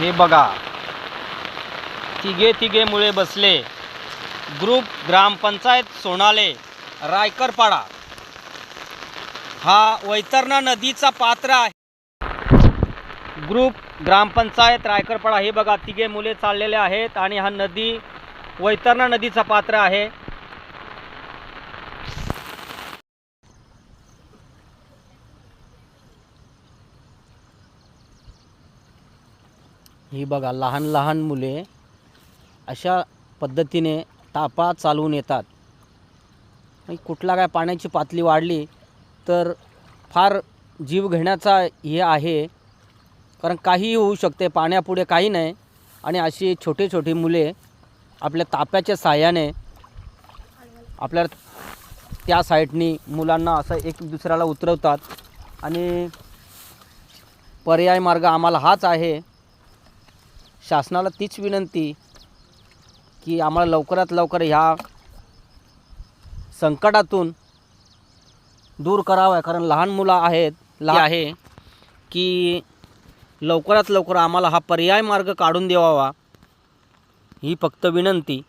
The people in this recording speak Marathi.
हे बघा. तिघे तिघे मुळे बसले. ग्रुप ग्रामपंचायत सोनाले रायकरपाडा. हा वैतरणा नदीचा पात्र आहे. ग्रुप ग्रामपंचायत रायकरपाडा हे बघा तिघे मुले चाललेले आहेत आणि हा नदी वैतरणा नदीचा पात्र आहे. ही बघा लहान लहान मुले अशा पद्धतीने तापा चालवून येतात. आणि कुठला काय पाण्याची पातळी वाढली तर फार जीव घेण्याचा हे आहे. कारण काहीही होऊ शकते पाण्यापुढे काही नाही. आणि अशी छोटी छोटी मुले आपल्या ताप्याच्या साह्याने आपल्या त्या साईडनी मुलांना असं एक दुसऱ्याला उतरवतात. आणि पर्याय मार्ग आम्हाला हाच आहे. शासनाला तीच विनंती की आम्हाला लवकरात लवकर ह्या संकटातून दूर करावं आहे कारण लहान मुलं आहेत लहान आहे की लवकरात लवकर आम्हाला हा पर्याय मार्ग काढून द्यावा. ही फक्त विनंती.